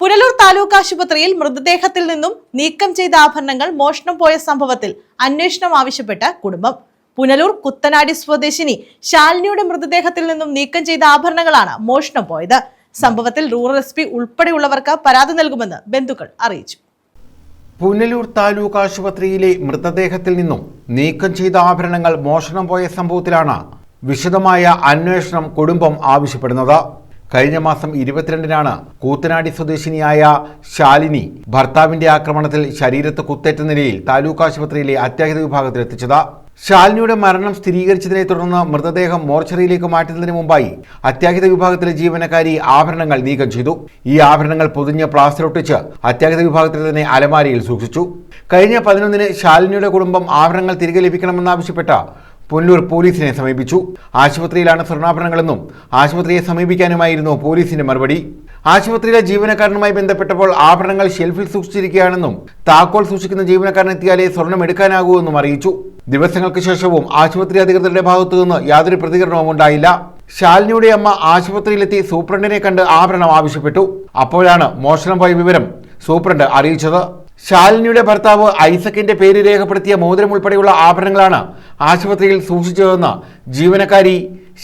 പുനലൂർ താലൂക്ക് ആശുപത്രിയിൽ മൃതദേഹത്തിൽ നിന്നും നീക്കം ചെയ്ത ആഭരണങ്ങൾ മോഷണം പോയ സംഭവത്തിൽ അന്വേഷണം ആവശ്യപ്പെട്ട കുടുംബം. പുനലൂർ കുത്തനാടി സ്വദേശിനി ശാലിനിയുടെ മൃതദേഹത്തിൽ നിന്നും നീക്കം ചെയ്ത ആഭരണങ്ങളാണ് മോഷണം പോയത്. സംഭവത്തിൽ റൂറൽ എസ് പി ഉൾപ്പെടെയുള്ളവർക്ക് പരാതി നൽകുമെന്ന് ബന്ധുക്കൾ അറിയിച്ചു. പുനലൂർ താലൂക്ക് ആശുപത്രിയിലെ മൃതദേഹത്തിൽ നിന്നും നീക്കം ചെയ്ത ആഭരണങ്ങൾ മോഷണം പോയ സംഭവത്തിലാണ് വിശദമായ അന്വേഷണം കുടുംബം ആവശ്യപ്പെടുന്നത്. കഴിഞ്ഞ മാസം ഇരുപത്തിരണ്ടിനാണ് കൂത്തനാടി സ്വദേശിനിയായ ശാലിനി ഭർത്താവിന്റെ ആക്രമണത്തിൽ ശരീരത്ത് കുത്തേറ്റ നിലയിൽ താലൂക്ക് ആശുപത്രിയിലെ അത്യാഹിത വിഭാഗത്തിൽ എത്തിച്ചത്. ശാലിനിയുടെ മരണം സ്ഥിരീകരിച്ചതിനെ തുടർന്ന് മൃതദേഹം മോർച്ചറിയിലേക്ക് മാറ്റുന്നതിന് മുമ്പായി അത്യാഹിത വിഭാഗത്തിലെ ജീവനക്കാരി ആഭരണങ്ങൾ നീക്കം ചെയ്തു. ഈ ആഭരണങ്ങൾ പൊതിഞ്ഞ് പ്ലാസ്റ്ററൊട്ടിച്ച് അത്യാഹിത വിഭാഗത്തിൽ തന്നെ അലമാരിയിൽ സൂക്ഷിച്ചു. കഴിഞ്ഞ പതിനൊന്നിന് ശാലിനിയുടെ കുടുംബം ആഭരണങ്ങൾ തിരികെ ലഭിക്കണമെന്നാവശ്യപ്പെട്ട പുനലൂർ പോലീസിനെ സമീപിച്ചു. ആശുപത്രിയിലാണ് സ്വർണാഭരണങ്ങളെന്നും ആശുപത്രിയെ സമീപിക്കാനുമായിരുന്നു പോലീസിന്റെ മറുപടി. ആശുപത്രിയിലെ ജീവനക്കാരനുമായി ബന്ധപ്പെട്ടപ്പോൾ ആഭരണങ്ങൾ ഷെൽഫിൽ സൂക്ഷിച്ചിരിക്കുകയാണെന്നും താക്കോൽ സൂക്ഷിക്കുന്ന ജീവനക്കാരൻ എത്തിയാലേ സ്വർണം എടുക്കാനാകൂ എന്നും അറിയിച്ചു. ദിവസങ്ങൾക്ക് ശേഷവും ആശുപത്രി അധികൃതരുടെ ഭാഗത്തുനിന്ന് യാതൊരു പ്രതികരണവും ഉണ്ടായില്ല. ശാലിനിയുടെ അമ്മ ആശുപത്രിയിലെത്തി സൂപ്രണ്ടിനെ കണ്ട് ആഭരണം ആവശ്യപ്പെട്ടു. അപ്പോഴാണ് മോഷണം പോയ വിവരം സൂപ്രണ്ട് അറിയിച്ചത്. ശാലിനിയുടെ ഭർത്താവ് ഐസക്കിന്റെ പേര് രേഖപ്പെടുത്തിയ മോതിരം ഉൾപ്പെടെയുള്ള ആഭരണങ്ങളാണ് ആശുപത്രിയിൽ സൂക്ഷിച്ചതെന്ന് ജീവനക്കാരി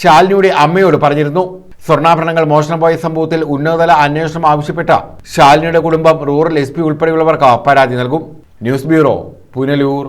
ശാലിനിയുടെ അമ്മയോട് പറഞ്ഞിരുന്നു. സ്വർണാഭരണങ്ങൾ മോഷണം പോയ സംഭവത്തിൽ ഉന്നതതല അന്വേഷണം ആവശ്യപ്പെട്ട ശാലിനിയുടെ കുടുംബം റൂറൽ എസ് ഉൾപ്പെടെയുള്ളവർക്ക് പരാതി നൽകും. News bureau Punalur.